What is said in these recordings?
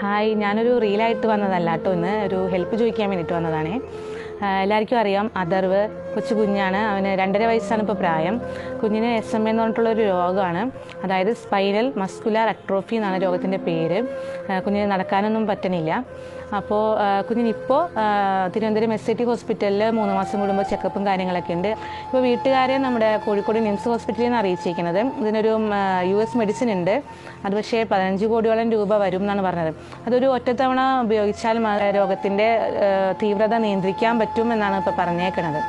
Hi ഞാനൊരു റീലായിട്ട് വന്നതല്ല കേട്ടോ. ഇന്ന് ഒരു ഹെൽപ്പ് ചോദിക്കാൻ വേണ്ടിയിട്ട് വന്നതാണേ. എല്ലാവർക്കും അറിയാം. അതർവ് കൊച്ചു കുഞ്ഞാണ് അവന് രണ്ടര വയസ്സാണ് ഇപ്പോൾ പ്രായം. കുഞ്ഞിന് എസ് എം എന്ന് പറഞ്ഞിട്ടുള്ളൊരു രോഗമാണ്. അതായത് സ്പൈനൽ മസ്കുലാർ അട്രോഫി എന്നാണ് രോഗത്തിന്റെ പേര്. കുഞ്ഞിന് നടക്കാനൊന്നും പറ്റണില്ല. അപ്പോൾ കുഞ്ഞിനിപ്പോൾ തിരുവനന്തപുരം എസ് ഐ ടി ഹോസ്പിറ്റലിൽ മൂന്ന് മാസം കൂടുമ്പോൾ ചെക്കപ്പും കാര്യങ്ങളൊക്കെ ഉണ്ട്. ഇപ്പോൾ വീട്ടുകാരെ നമ്മുടെ കോഴിക്കോട് നിംസ് ഹോസ്പിറ്റലിൽ നിന്ന് അറിയിച്ചിരിക്കുന്നത്. ഇതിനൊരു യു എസ് മെഡിസിൻ ഉണ്ട്. അത് പക്ഷേ പതിനഞ്ച് കോടിയോളം രൂപ വരും എന്നാണ് പറഞ്ഞത്. അതൊരു ഒറ്റത്തവണ ഉപയോഗിച്ചാൽ രോഗത്തിന്റെ തീവ്രത നിയന്ത്രിക്കാൻ പറ്റും. എന്നാണ് ഇപ്പോൾ പറഞ്ഞേക്കുന്നത്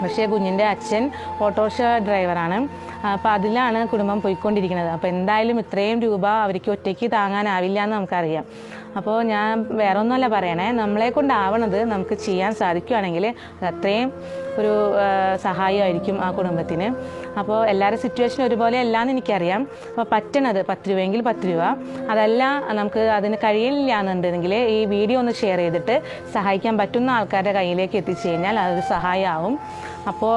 പക്ഷേ കുഞ്ഞിന്റെ അച്ഛൻ ഓട്ടോറിക്ഷ ഡ്രൈവറാണ്. അപ്പോൾ അതിലാണ് കുടുംബം പോയിക്കൊണ്ടിരിക്കുന്നത്. അപ്പോൾ എന്തായാലും ഇത്രയും രൂപ അവർക്ക് ഒറ്റയ്ക്ക് താങ്ങാനാവില്ല എന്ന് നമുക്കറിയാം. അപ്പോൾ ഞാൻ വേറെ ഒന്നുമല്ല പറയണേ. നമ്മളെ കൊണ്ടാവണത് നമുക്ക് ചെയ്യാൻ സാധിക്കുകയാണെങ്കിൽ അത് അത്രയും ഒരു സഹായമായിരിക്കും ആ കുടുംബത്തിന്. അപ്പോൾ എല്ലാവരുടെ സിറ്റുവേഷൻ ഒരുപോലെ അല്ലാന്ന് എനിക്കറിയാം. അപ്പോൾ പറ്റണത് പത്ത് രൂപയെങ്കിൽ പത്ത് രൂപ. അതല്ല നമുക്ക് അതിന് കഴിയില്ല എന്നുണ്ടെങ്കിൽ ഈ വീഡിയോ ഒന്ന് ഷെയർ ചെയ്തിട്ട് സഹായിക്കാൻ പറ്റുന്ന ആൾക്കാരുടെ കയ്യിലേക്ക് എത്തിച്ചു കഴിഞ്ഞാൽ അതൊരു സഹായമാവും. അപ്പോൾ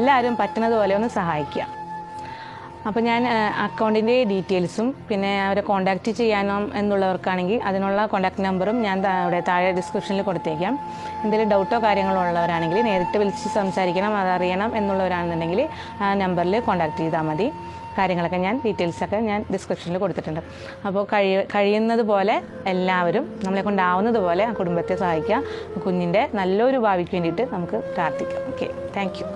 എല്ലാവരും പറ്റുന്നത് പോലെ ഒന്ന് സഹായിക്കുക. അപ്പോൾ ഞാൻ അക്കൗണ്ടിന്റെ ഡീറ്റെയിൽസും പിന്നെ അവരെ കോൺടാക്റ്റ് ചെയ്യാനോ എന്നുള്ളവർക്കാണെങ്കിൽ അതിനുള്ള കോൺടാക്ട് നമ്പറും ഞാൻ അവിടെ താഴെ ഡിസ്ക്രിപ്ഷനിൽ കൊടുത്തേക്കാം. എന്തെങ്കിലും ഡൗട്ടോ കാര്യങ്ങളോ ഉള്ളവരാണെങ്കിൽ നേരിട്ട് വിളിച്ച് സംസാരിക്കണം അതറിയണം എന്നുള്ളവരാണെന്നുണ്ടെങ്കിൽ ആ നമ്പറിൽ കോൺടാക്ട് ചെയ്താൽ മതി. കാര്യങ്ങളൊക്കെ ഞാൻ ഡീറ്റെയിൽസൊക്കെ ഞാൻ ഡിസ്ക്രിപ്ഷനിൽ കൊടുത്തിട്ടുണ്ട്. അപ്പോൾ കഴി കഴിയുന്നത് പോലെ എല്ലാവരും നമ്മളെ കൊണ്ടാവുന്നത് പോലെ ആ കുടുംബത്തെ സഹായിക്കുക. കുഞ്ഞിന്റെ നല്ലൊരു ഭാവിക്ക് വേണ്ടിയിട്ട് നമുക്ക് പ്രാർത്ഥിക്കാം. ഓക്കെ. Thank you.